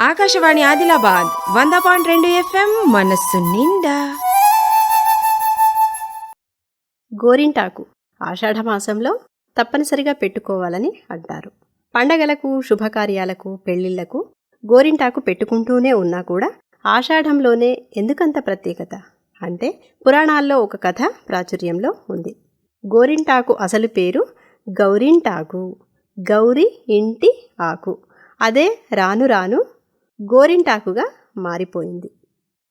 ఆకాశవాణి ఆదిలాబాద్ వంద పాయింట్ రెండు ఎఫ్ఎం మనస్సు నిండా. గోరింటాకు ఆషాఢమాసంలో తప్పనిసరిగా పెట్టుకోవాలని అంటారు. పండగలకు శుభకార్యాలకు పెళ్ళిళ్ళకు గోరింటాకు పెట్టుకుంటూనే ఉన్నా కూడా ఆషాఢంలోనే ఎందుకంత ప్రత్యేకత? అంటే పురాణాల్లో ఒక కథ ప్రాచుర్యంలో ఉంది. గోరింటాకు అసలు పేరు గౌరింటాకు. గౌరి ఇంటి ఆకు. అదే రాను రాను గోరింటాకుగా మారిపోయింది.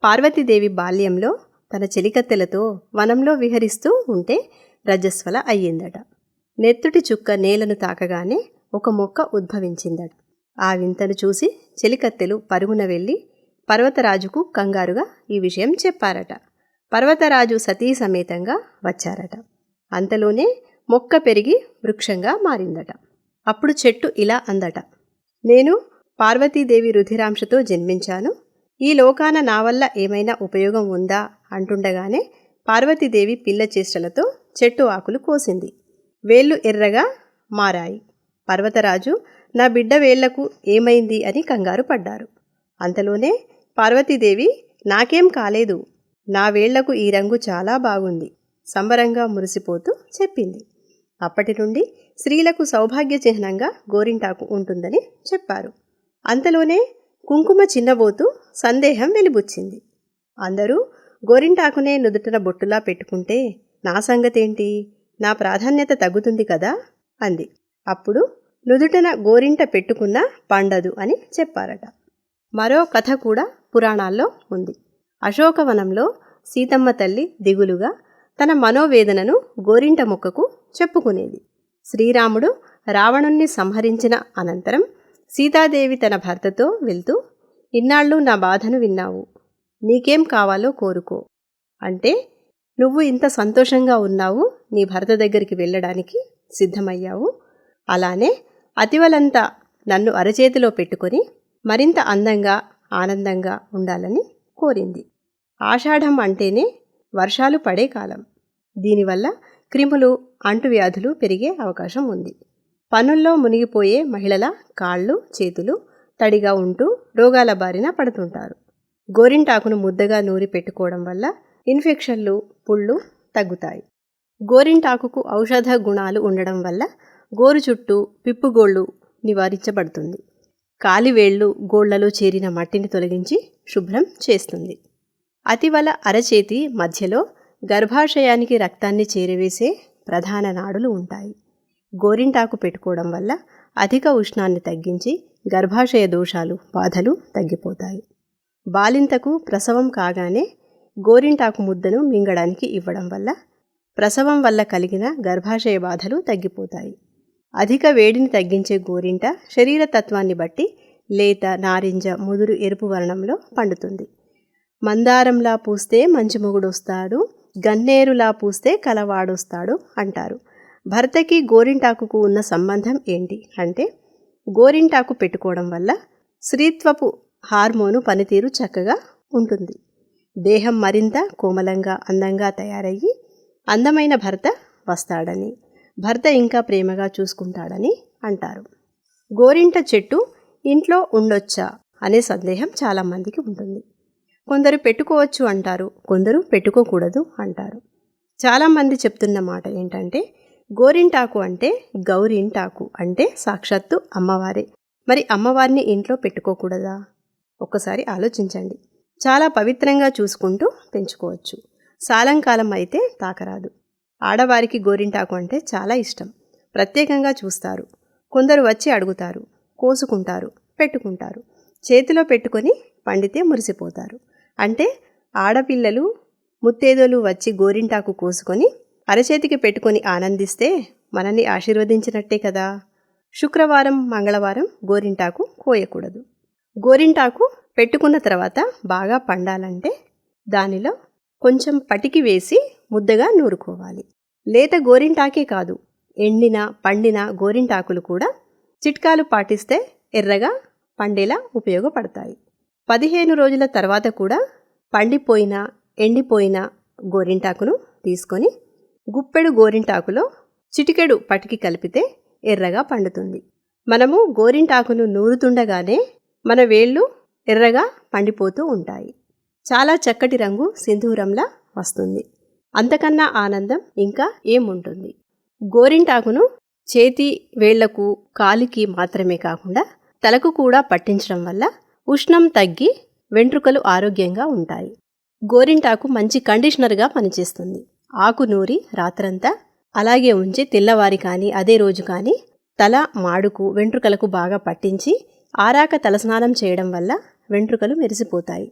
పార్వతీదేవి బాల్యంలో తన చెలికత్తెలతో వనంలో విహరిస్తూ ఉంటే రజస్వల అయ్యిందట. నెత్తుటి చుక్క నేలను తాకగానే ఒక మొక్క ఉద్భవించిందట. ఆ వింతను చూసి చెలికత్తెలు పరుగున వెళ్ళి పర్వతరాజుకు కంగారుగా ఈ విషయం చెప్పారట. పర్వతరాజు సతీ సమేతంగా వచ్చారట. అంతలోనే మొక్క పెరిగి వృక్షంగా మారిందట. అప్పుడు చెట్టు ఇలా అందట. నేను పార్వతీదేవి రుధిరాంశతో జన్మించాను. ఈ లోకాన నా వల్ల ఏమైనా ఉపయోగం ఉందా? అంటుండగానే పార్వతీదేవి పిల్ల చేష్టలతో చెట్టు ఆకులు కోసింది. వేళ్ళు ఎర్రగా మారాయి. పర్వతరాజు నా బిడ్డ వేళ్ళకు ఏమైంది అని కంగారు పడ్డారు. అంతలోనే పార్వతీదేవి నాకేం కాలేదు. నా వేళ్ళకు ఈ రంగు చాలా బాగుంది. సంబరంగా మురిసిపోతూ చెప్పింది. అప్పటి నుండి స్త్రీలకు సౌభాగ్య చిహ్నంగా గోరింటాకు ఉంటుందని చెప్పారు. అంతలోనే కుంకుమ చిన్నబోతూ సందేహం వెలిబుచ్చింది. అందరూ గోరింటాకునే నుదుటన బొట్టులా పెట్టుకుంటే నా సంగతేంటి? నా ప్రాధాన్యత తగ్గుతుంది కదా? అంది. అప్పుడు నుదుటన గోరింట పెట్టుకున్న పండదు అని చెప్పారట. మరో కథ కూడా పురాణాల్లో ఉంది. అశోకవనంలో సీతమ్మ తల్లి దిగులుగా తన మనోవేదనను గోరింట మొక్కకు చెప్పుకునేది. శ్రీరాముడు రావణుణ్ణి సంహరించిన అనంతరం సీతాదేవి తన భర్తతో వెళ్తూ ఇన్నాళ్ళు నా బాధను విన్నావు. నీకేం కావాలో కోరుకో. అంటే నువ్వు ఇంత సంతోషంగా ఉన్నావు నీ భర్త దగ్గరికి వెళ్ళడానికి సిద్ధమయ్యావు. అలానే అతివలంతా నన్ను అరచేతిలో పెట్టుకొని మరింత అందంగా ఆనందంగా ఉండాలని కోరింది. ఆషాఢం అంటేనే వర్షాలు పడే కాలం. దీనివల్ల క్రిములు అంటువ్యాధులు పెరిగే అవకాశం ఉంది. పనుల్లో మునిగిపోయే మహిళల కాళ్ళు చేతులు తడిగా ఉంటూ రోగాల బారిన పడుతుంటారు. గోరింటాకును ముద్దగా నూరి పెట్టుకోవడం వల్ల ఇన్ఫెక్షన్లు పుళ్ళు తగ్గుతాయి. గోరింటాకుకు ఔషధ గుణాలు ఉండడం వల్ల గోరు చుట్టూ పిప్పుగోళ్ళు నివారించబడుతుంది. కాలివేళ్ళు గోళ్ళలో చేరిన మట్టిని తొలగించి శుభ్రం చేస్తుంది. అతివల అరచేతి మధ్యలో గర్భాశయానికి రక్తాన్ని చేరవేసే ప్రధాన నాడులు ఉంటాయి. గోరింటాకు పెట్టుకోవడం వల్ల అధిక ఉష్ణాన్ని తగ్గించి గర్భాశయ దోషాలు బాధలు తగ్గిపోతాయి. బాలింతకు ప్రసవం కాగానే గోరింటాకు ముద్దను మింగడానికి ఇవ్వడం వల్ల ప్రసవం వల్ల కలిగిన గర్భాశయ బాధలు తగ్గిపోతాయి. అధిక వేడిని తగ్గించే గోరింట శరీర తత్వాన్ని బట్టి లేత నారింజ ముదురు ఎరుపు వర్ణంలో పండుతుంది. మందారంలా పూస్తే మంచి మొగుడొస్తాడు గన్నేరులా పూస్తే కలవాడొస్తాడు అంటారు. భర్తకి గోరింటాకుకు ఉన్న సంబంధం ఏంటి? అంటే గోరింటాకు పెట్టుకోవడం వల్ల స్త్రీత్వపు హార్మోను పనితీరు చక్కగా ఉంటుంది. దేహం మరింత కోమలంగా అందంగా తయారయ్యి అందమైన భర్త వస్తాడని భర్త ఇంకా ప్రేమగా చూసుకుంటాడని అంటారు. గోరింట చెట్టు ఇంట్లో ఉండొచ్చా అనే సందేహం చాలామందికి ఉంటుంది. కొందరు పెట్టుకోవచ్చు అంటారు కొందరు పెట్టుకోకూడదు అంటారు. చాలామంది చెప్తున్న మాట ఏంటంటే గోరింటాకు అంటే గౌరింటాకు అంటే సాక్షాత్తు అమ్మవారే. మరి అమ్మవారిని ఇంట్లో పెట్టుకోకూడదా? ఒక్కసారి ఆలోచించండి. చాలా పవిత్రంగా చూసుకుంటూ పెంచుకోవచ్చు. సాలంకాలం అయితే తాకరాదు. ఆడవారికి గోరింటాకు అంటే చాలా ఇష్టం. ప్రత్యేకంగా చూస్తారు. కొందరు వచ్చి అడుగుతారు. కోసుకుంటారు. పెట్టుకుంటారు. చేతిలో పెట్టుకొని పండితే మురిసిపోతారు. అంటే ఆడపిల్లలు ముత్తేదోలు వచ్చి గోరింటాకు కోసుకొని అరచేతికి పెట్టుకొని ఆనందిస్తే మనల్ని ఆశీర్వదించినట్టే కదా. శుక్రవారం మంగళవారం గోరింటాకు కోయకూడదు. గోరింటాకు పెట్టుకున్న తర్వాత బాగా పండాలంటే దానిలో కొంచెం పటికి వేసి ముద్దగా నూరుకోవాలి. లేత గోరింటాకే కాదు ఎండిన పండిన గోరింటాకులు కూడా చిట్కాలు పాటిస్తే ఎర్రగా పండేలా ఉపయోగపడతాయి. పదిహేను రోజుల తర్వాత కూడా పండిపోయిన ఎండిపోయిన గోరింటాకును తీసుకొని గుప్పెడు గోరింటాకులో చిటికెడు పటికి కలిపితే ఎర్రగా పండుతుంది. మనము గోరింటాకును నూరుతుండగానే మన వేళ్ళు ఎర్రగా పండిపోతూ ఉంటాయి. చాలా చక్కటి రంగు సింధూరంలా వస్తుంది. అంతకన్నా ఆనందం ఇంకా ఏముంటుంది? గోరింటాకును చేతి వేళ్ళకు కాలికి మాత్రమే కాకుండా తలకు కూడా పట్టించడం వల్ల ఉష్ణం తగ్గి వెంట్రుకలు ఆరోగ్యంగా ఉంటాయి. గోరింటాకు మంచి కండిషనర్గా పనిచేస్తుంది. ఆకు నూరి రాత్రంతా అలాగే ఉంచి తెల్లవారి కానీ అదే రోజు కానీ తల మాడుకు వెంట్రుకలకు బాగా పట్టించి ఆరాక తలస్నానం చేయడం వల్ల వెంట్రుకలు మెరిసిపోతాయి.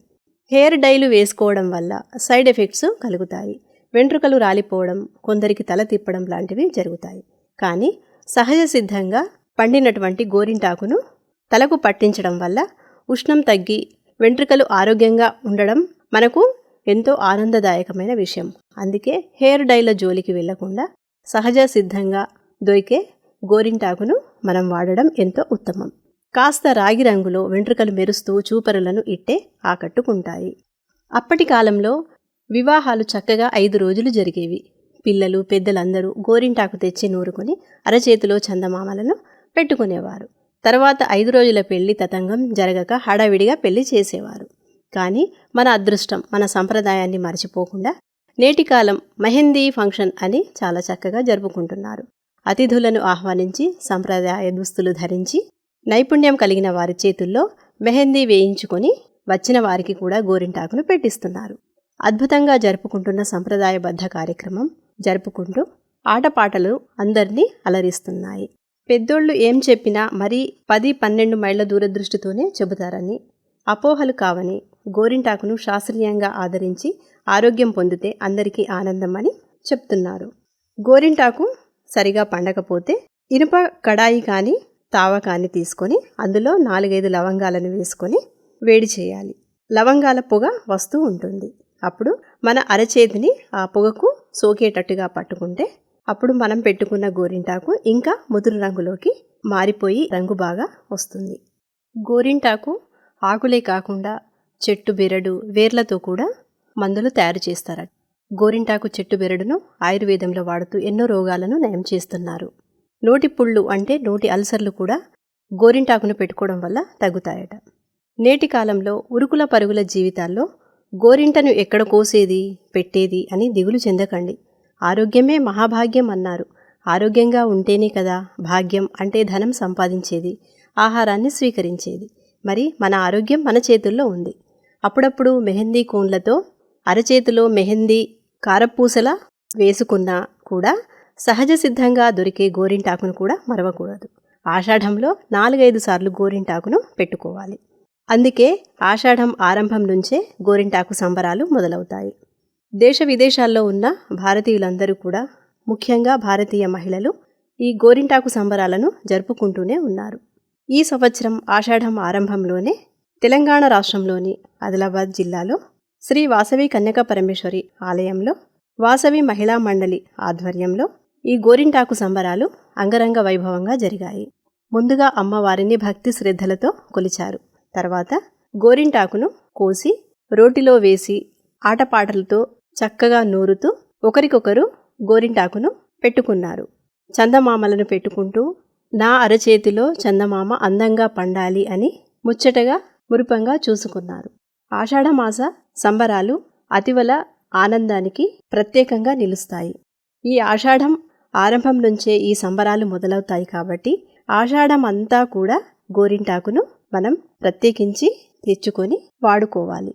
హెయిర్ డైలు వేసుకోవడం వల్ల సైడ్ ఎఫెక్ట్స్ కలుగుతాయి. వెంట్రుకలు రాలిపోవడం కొందరికి తల తిప్పడం లాంటివి జరుగుతాయి. కానీ సహజ సిద్ధంగా పండినటువంటి గోరింటాకును తలకు పట్టించడం వల్ల ఉష్ణం తగ్గి వెంట్రుకలు ఆరోగ్యంగా ఉండడం మనకు ఎంతో ఆనందదాయకమైన విషయం. అందుకే హెయిర్ డైల జోలికి వెళ్ళకుండా సహజ సిద్ధంగా దొరికే గోరింటాకును మనం వాడడం ఎంతో ఉత్తమం. కాస్త రాగి రంగులో వెంట్రుకలు మెరుస్తూ చూపరులను ఇట్టే ఆకట్టుకుంటాయి. అప్పటి కాలంలో వివాహాలు చక్కగా ఐదు రోజులు జరిగేవి. పిల్లలు పెద్దలందరూ గోరింటాకు తెచ్చి నూరుకొని అరచేతిలో చందమామలను పెట్టుకునేవారు. తర్వాత ఐదు రోజుల పెళ్ళి తతంగం జరగక హడావిడిగా పెళ్ళి చేసేవారు. కానీ మన అదృష్టం మన సంప్రదాయాన్ని మర్చిపోకుండా నేటి కాలం మెహందీ ఫంక్షన్ అని చాలా చక్కగా జరుపుకుంటున్నారు. అతిథులను ఆహ్వానించి సంప్రదాయ దుస్తులు ధరించి నైపుణ్యం కలిగిన వారి చేతుల్లో మెహందీ వేయించుకొని వచ్చిన వారికి కూడా గోరింటాకును పెట్టిస్తున్నారు. అద్భుతంగా జరుపుకుంటున్న సంప్రదాయబద్ధ కార్యక్రమం జరుపుకుంటూ ఆటపాటలు అందరినీ అలరిస్తున్నాయి. పెద్దోళ్ళు ఏం చెప్పినా మరీ పది పన్నెండు మైళ్ళ దూరదృష్టితోనే చెబుతారని అపోహలు కావని గోరింటాకును శాస్త్రీయంగా ఆదరించి ఆరోగ్యం పొందితే అందరికీ ఆనందం అని చెప్తున్నారు. గోరింటాకు సరిగా పండకపోతే ఇనుప కడాయి కానీ తావ కానీ తీసుకొని అందులో నాలుగైదు లవంగాలను వేసుకొని వేడి చేయాలి. లవంగాల పొగ వస్తూ ఉంటుంది. అప్పుడు మన అరచేతిని ఆ పొగకు సోకేటట్టుగా పట్టుకుంటే అప్పుడు మనం పెట్టుకున్న గోరింటాకు ఇంకా ముదురు రంగులోకి మారిపోయి రంగు బాగా వస్తుంది. గోరింటాకు ఆకులే కాకుండా చెట్టు బెరడు వేర్లతో కూడా మందులు తయారు చేస్తారట. గోరింటాకు చెట్టు బెరడును ఆయుర్వేదంలో వాడుతూ ఎన్నో రోగాలను నయం చేస్తున్నారు. నోటి పుళ్ళు అంటే నోటి అల్సర్లు కూడా గోరింటాకును పెట్టుకోవడం వల్ల తగ్గుతాయట. నేటి కాలంలో ఉరుకుల పరుగుల జీవితాల్లో గోరింటను ఎక్కడ కోసేది పెట్టేది అని దిగులు చెందకండి. ఆరోగ్యమే మహాభాగ్యం అన్నారు. ఆరోగ్యంగా ఉంటేనే కదా భాగ్యం అంటే ధనం సంపాదించేది ఆహారాన్ని స్వీకరించేది. మరి మన ఆరోగ్యం మన చేతుల్లో ఉంది. అప్పుడప్పుడు మెహందీ కోన్లతో అరచేతిలో మెహందీ కారపూసల వేసుకున్నా కూడా సహజ సిద్ధంగా దొరికే గోరింటాకును కూడా మరవకూడదు. ఆషాఢంలో నాలుగైదు సార్లు గోరింటాకును పెట్టుకోవాలి. అందుకే ఆషాఢం ఆరంభం నుంచే గోరింటాకు సంబరాలు మొదలవుతాయి. దేశ విదేశాల్లో ఉన్న భారతీయులందరూ కూడా ముఖ్యంగా భారతీయ మహిళలు ఈ గోరింటాకు సంబరాలను జరుపుకుంటూనే ఉన్నారు. ఈ సంవత్సరం ఆషాఢం ఆరంభంలోనే తెలంగాణ రాష్ట్రంలోని ఆదిలాబాద్ జిల్లాలో శ్రీ వాసవి కన్యక పరమేశ్వరి ఆలయంలో వాసవి మహిళా మండలి ఆధ్వర్యంలో ఈ గోరింటాకు సంబరాలు అంగరంగ వైభవంగా జరిగాయి. ముందుగా అమ్మవారిని భక్తి శ్రద్ధలతో కొలిచారు. తర్వాత గోరింటాకును కోసి రోటిలో వేసి ఆటపాటలతో చక్కగా నూరుతూ ఒకరికొకరు గోరింటాకును పెట్టుకున్నారు. చందమామలను పెట్టుకుంటూ నా అరచేతిలో చందమామ అందంగా పండాలి అని ముచ్చటగా మురిపంగా చూసుకున్నారు. ఆషాఢమాస సంబరాలు అతివల ఆనందానికి ప్రత్యేకంగా నిలుస్తాయి. ఈ ఆషాఢం ఆరంభం నుంచే ఈ సంబరాలు మొదలవుతాయి కాబట్టి ఆషాఢం అంతా కూడా గోరింటాకును మనం ప్రత్యేకించి తెచ్చుకొని వాడుకోవాలి.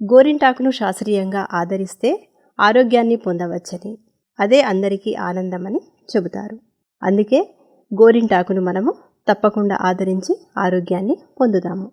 గోరింటాకును శాస్త్రీయంగా ఆదరిస్తే ఆరోగ్యాన్ని పొందవచ్చని అదే అందరికీ ఆనందమని చెబుతారు. అందుకే గోరింటాకును మనము తప్పకుండా ఆదరించి ఆరోగ్యాన్ని పొందుదాము